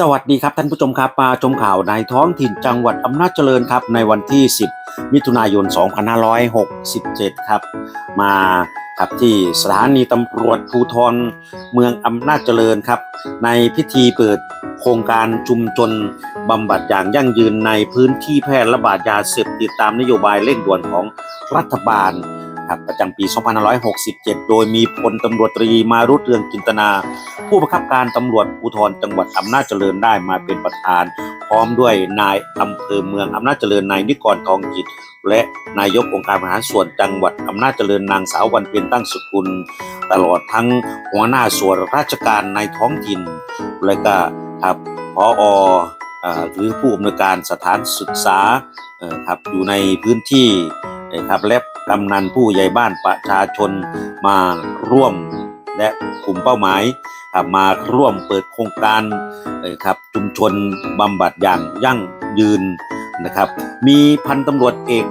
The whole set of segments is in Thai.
สวัสดีครับท่านผู้ชมครับมาชมข่าวในท้องถิ่นจังหวัดอำนาจเจริญครับในวันที่ 10 มิถุนายน 2567 ครับ มาครับที่สถานีตำรวจภูธรเมืองอำนาจเจริญครับ ในพิธีเปิดโครงการชุมชนบำบัดอย่างยั่งยืนในพื้นที่แพร่ระบาดยาเสพติดตามนโยบายเร่งด่วนของรัฐบาล ครับประจำปี 2567 โดยมีพลตำรวจตรีมารุตเรืองจินตนา ผู้บังคับการตำรวจภูธรจังหวัดอำนาจเจริญได้มาเป็นประธาน พร้อมด้วยนายอำเภอเมืองอำนาจเจริญนายนิกรทองจิตและนายกองค์การบริหารส่วนจังหวัดอำนาจเจริญนางสาววันเพ็ญตั้งสุกุล ตลอดทั้งหัวหน้าส่วนราชการในท้องถิ่น และก็ครับพออหรือผู้อำนวยการสถานศึกษาครับอยู่ในพื้นที่นะครับและ กำนันผู้ใหญ่บ้านประชาชนมาร่วมและกลุ่มเป้าหมายมาร่วมเปิดโครงการเอ่อครับชุมชนบำบัดอย่างยั่งยืนนะครับ มีพันตำรวจเอก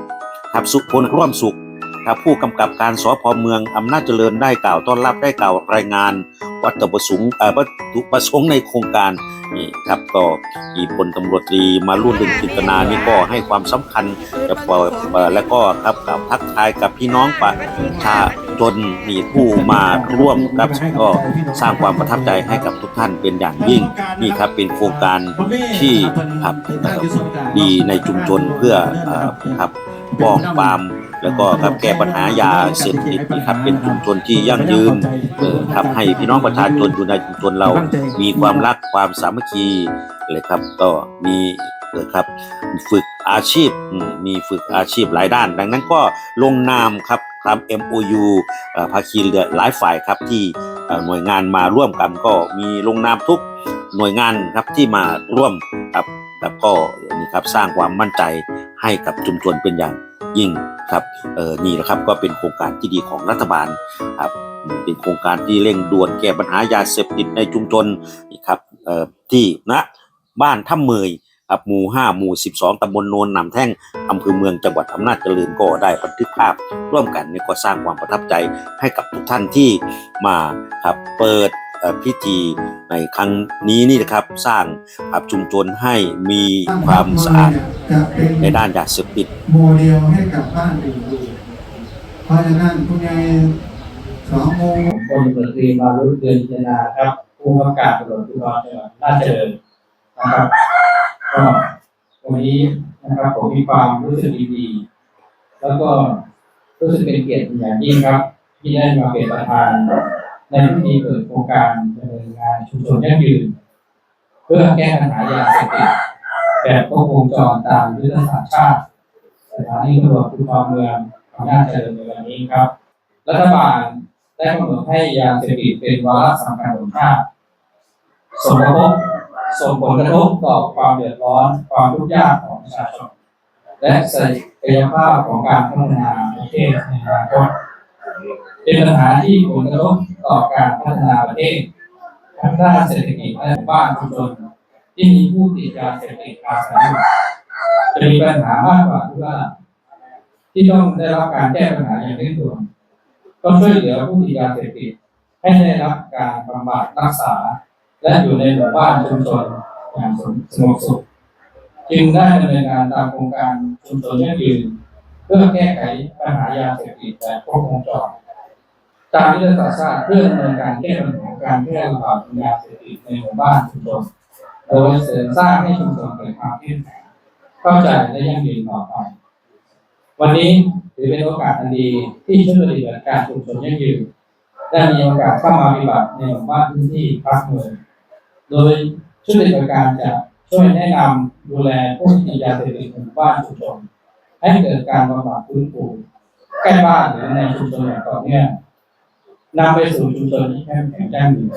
ครับสุพลร่วมสุขครับผู้กำกับการสพเมืองอำนาจเจริญได้กล่าวต้อนรับได้กล่าวรายงาน วัตถุประสงค์วัตถุประสงค์ในโครงการนี่ครับก็มีพลตำรวจตรีมารุ่นดึงจิตนานี่ก็ให้ความสำคัญกับและก็ครับกล่าวทักทายกับพี่น้องประชาชนมีผู้มาร่วมครับก็สร้างความประทับใจให้กับทุกท่านเป็นอย่างยิ่งนี่ครับเป็นโครงการที่ครับดีในชุมชนเพื่อเอ่อครับป้องปราม แล้วก็ครับแก้ปัญหายาเสพติดนี่ครับเป็นชุมชนที่ยั่งยืนเอ่อครับให้พี่น้องประชาชนอยู่ในชุมชนเรามีความรักความสามัคคีเลยครับก็มีเอ่อครับฝึกอาชีพอืมมีฝึกอาชีพหลายด้าน ดังนั้นก็ลงนามครับตาม MOU เอ่อภาคีเรือหลายฝ่ายครับที่เอ่อหน่วยงานมาร่วมกันก็มีลงนามทุกหน่วยงานครับที่มาร่วมครับครับก็นี่ครับสร้างความมั่นใจให้กับชุมชนเป็นอย่าง ยิ่งครับเออนี่นะครับก็เป็นโครงการที่ดีของรัฐบาลครับเป็นโครงการที่เร่งด่วนแก้ปัญหายาเสพติดในชุมชนนี่ครับเอ่อที่ณบ้านถ้ำเมยครับหมู่ 5 หมู่ 12 ตำบลโนนนำแท่งอำเภอเมืองจังหวัดอำนาจเจริญก็ได้บันทึกภาพ ร่วมกันนี่ก็สร้างความประทับใจให้กับทุกท่านที่มาครับเปิด พิธีในครั้งนี้นี่นะครับสร้างครับชุมชนให้มีความสะอาดในด้านยาเสพติดโมเดลให้กับบ้านอื่นเพราะฉะนั้นคุณยายสองโมงพลตำรวจตรีมารุธเดือนจินดาครับผู้กำกับตำรวจภูธรจังหวัดราชเจริญนะครับก็วันนี้นะครับผมมีความรู้สึกดีๆแล้วก็รู้สึกเป็นเกียรติอย่างยิ่งครับ ที่ได้มาเป็นประธาน ในพิธีเปิดโครงการดำเนินงานชุมชนยั่งยืน เพื่อแก้ปัญหายาเสพติดแบบครบวงจรตามยุทธศาสตร์ชาติสถานีตำรวจภูธรเมืองอำนาจเจริญในวันนี้ครับ รัฐบาลได้กำหนดให้ยาเสพติดเป็นวาระสำคัญของชาติส่งผลกระทบส่งผลกระทบต่อความเดือดร้อนความทุกข์ยากของประชาชนและศักยภาพของการพัฒนาประเทศในอนาคตเป็นปัญหาที่ผลกระทบ ต่อการพัฒนาประเทศทั้งด้านเศรษฐกิจและบ้านชุมชนที่มีผู้ติดยาเสพติดอาศัยอยู่จะมีปัญหามากกว่าทุกด้านที่ต้องได้รับการแก้ปัญหาอย่างเร่งด่วนต้องช่วยเหลือผู้ติดยาเสพติดให้ได้รับการบำบัดรักษา และอยู่ในหมู่บ้านชุมชนอย่างสงบสุขจึงได้ดำเนินการตามโครงการชุมชนยั่งยืนเพื่อแก้ไขปัญหายาเสพติดแบบครบวงจร ตามยุทธศาสตร์ชาติเพื่อดำเนินการแก้ปัญหาการแพร่ระบาดของยาเสพติดในหมู่บ้านชุมชนโดยเสริมสร้างให้ชุมชนเกิดความเข้มแข็งเข้าใจและยั่งยืนต่อไป วันนี้ถือเป็นโอกาสอันดีที่ช่วยปฏิบัติการชุมชนยั่งยืนได้มีโอกาสเข้ามาปฏิบัติในหมู่บ้านพื้นที่ภาคเมืองโดยชุดปฏิบัติการจะช่วยแนะนำดูแลผู้ที่ติดยาเสพติดในหมู่บ้านชุมชนให้เกิดการบำบัดฟื้นฟูใกล้บ้านหรือในชุมชนอย่างต่อเนื่อง นำไปสู่ชุมชนที่เข้มแข็งยั่งยืน